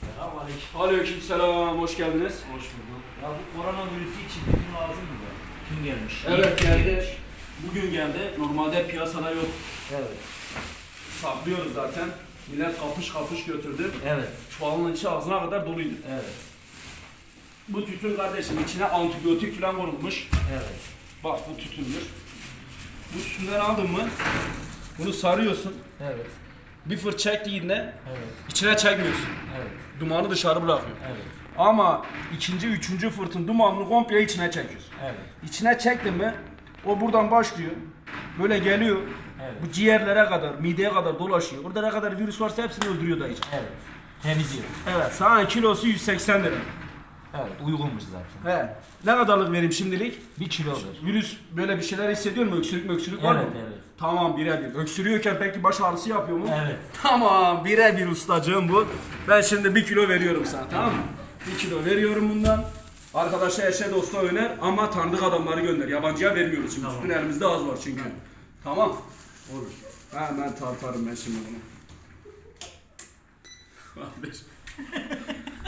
Selamünaleyküm. Aleykümselam, hoş geldiniz. Hoş bulduk. Ya bu koronavirüsü için tüm lazım mı be? Kim gelmiş? Evet geldi. Bugün geldi. Normalde piyasada yok. Evet. Saklıyoruz zaten. Millet kapış kapış götürdü. Evet. Çuvalın içi ağzına kadar doluydu. Evet. Bu tütün kardeşim içine antibiyotik falan konulmuş. Evet. Bak bu tütündür. Bu tütünden aldın mı bunu sarıyorsun. Evet. Bir fır çektiğinde Evet. içine çekmiyorsun. Evet. Dumanı dışarı bırakıyor. Evet. Ama ikinci, üçüncü fırtın dumanını komple içine çekiyorsun. Evet. İçine çektin mi o buradan başlıyor. Böyle geliyor. Evet. Bu ciğerlere kadar, mideye kadar dolaşıyor. Burada ne kadar virüs varsa hepsini öldürüyor dayıcım. Evet. Temizliyor. Evet, sana kilosu 180 lira. Evet. Uygunmuş zaten. He. Ne kadarlık vereyim şimdilik? Bir kilodur. Virüs böyle bir şeyler hissediyor mu? Öksürük öksürük var Evet. mı? Evet. Tamam birebir. Öksürüyorken peki baş ağrısı yapıyor mu? Evet. Tamam birebir ustacığım bu. Ben şimdi bir kilo veriyorum sana tamam mı? Bir kilo veriyorum bundan. Arkadaşa eşe dosta öner ama tanıdık adamları gönder. Yabancıya vermiyoruz şimdi. Tamam. Üstün elimizde az var çünkü. Tamam. Olur. Hemen tartarım ben şimdi bunu. Kardeş.